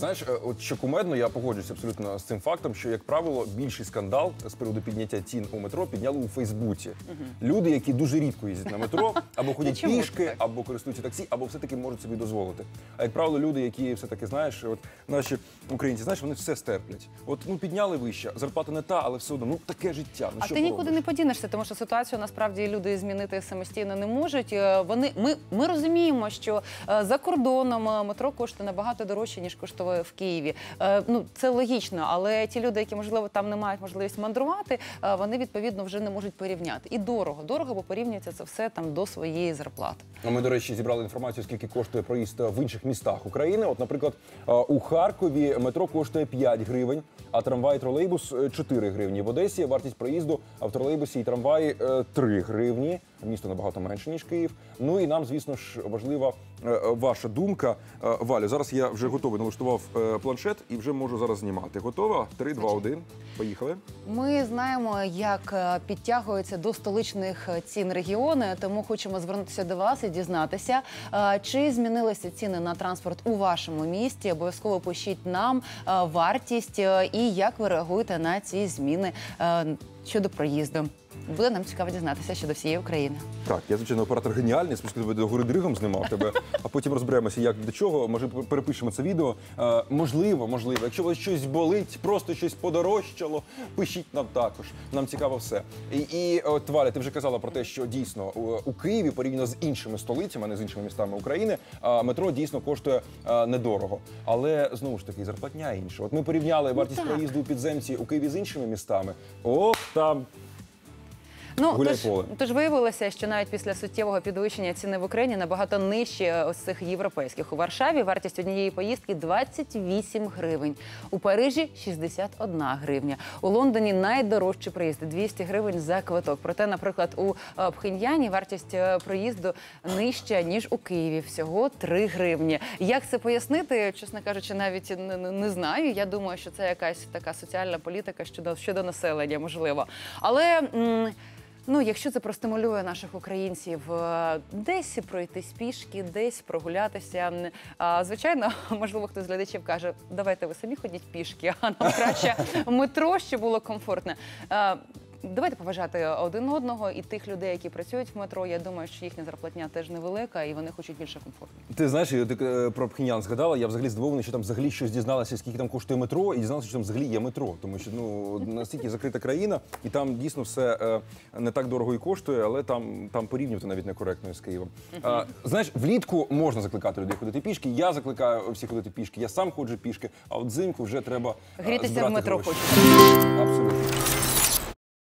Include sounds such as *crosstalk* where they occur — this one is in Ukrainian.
знаєш, е, от що кумедно, я погоджуюся абсолютно з цим фактом, що як правило більший скандал з приводу підняття цін у метро підняли у Фейсбуці. Люди, які дуже рідко їздять на метро, *laughs* або ходять пішки, або користуються таксі, або все таки можуть собі дозволити. А як правило, люди, які все таки знаєш, от наші українці, знаєш, вони все стерплять. От ну підняли вище, зарплата не та, але все одно ну таке життя. Ну А що ти нікуди не подінешся, тому що ситуацію насправді люди змінити самостійно не можуть. Е, Вони ми, ми розуміємо, що е, за кордоном метро коштує набагато дорожче ніж коштує в Києві. Е, Ну це логічно, але ті люди, які можливо там не мають можливість мандрувати, е, вони відповідно вже не можуть порівняти. І дорого, дорого, бо порівнюється це все там до своєї зарплати. А Ми, до речі, зібрали інформацію, скільки коштує проїзд в інших містах України. От, наприклад, е, у Харкові метро коштує 5 гривень, а трамвай і тролейбус е, 4 гривні. В Одесі вартість проїзду в тролейбусі і трамваї е, 3 гривні. Місто набагато менше, ніж Київ. Ну і нам, звісно ж, важлива е, е, ваша думка. Е, Валю, зараз я вже готовий налаштував е, планшет і вже можу зараз знімати. Готова? 3, 2, 1. Поїхали. Ми знаємо, як е, підтягуються до столичних е, цін регіони, тому хочемо звернутися до вас і дізнатися, чи змінилися ціни на транспорт у вашому місті. Обов'язково пишіть нам вартість і як ви реагуєте на ці зміни щодо проїзду. Буде нам цікаво дізнатися щодо всієї України. Так, я звичайно оператор геніальний, спочатку тебе до гори дригом знімав тебе, а потім розберемося, як до чого. Може, перепишемо це відео. Е, можливо, можливо, якщо у вас щось болить, просто щось подорожчало, пишіть нам також. Нам цікаво все. І, і от, Валя, ти вже казала про те, що дійсно у, у Києві, порівняно з іншими столицями, а не з іншими містами України, е, метро дійсно коштує е, недорого. Але знову ж таки, зарплатня інша. От ми порівняли вартість так. проїзду у підземці у Києві з іншими містами. О, там Ну Гуляй тож, поле. тож виявилося, що навіть після суттєвого підвищення ціни в Україні набагато нижче ось цих європейських. У Варшаві вартість однієї поїздки 28 гривень. У Парижі 61 гривня. У Лондоні найдорожчі проїзди 200 гривень за квиток. Проте, наприклад, у е, Пхеньяні вартість е, проїзду нижча ніж у Києві. Всього 3 гривні. Як це пояснити? Чесно кажучи, навіть не, не- не знаю. Я думаю, що це якась така соціальна політика щодо щодо населення, можливо. Але. м, Ну, якщо це простимулює наших українців е, десь пройтись пішки, десь прогулятися. а, Звичайно, *laughs* можливо, хтось з глядачів каже, давайте ви самі ходіть пішки, а нам краще *laughs* метро, щоб було комфортне. Давайте поважати один одного і тих людей, які працюють в метро. Я думаю, що їхня зарплатня теж невелика, і вони хочуть більше комфорту. Ти знаєш, ти е, про Пхеньян згадала. Я взагалі здивований, що там взагалі щось дізналася, скільки там коштує метро, і дізналася, що там взагалі є метро. Тому що ну настільки закрита країна, і там дійсно все е, не так дорого і коштує, але там, там порівнювати навіть некоректно з Києвом. А, знаєш, влітку можна закликати людей ходити пішки. Я закликаю всіх ходити пішки. Я сам ходжу пішки, а от взимку вже треба е, Грітися в метро гроші. хочеться. Абсолютно.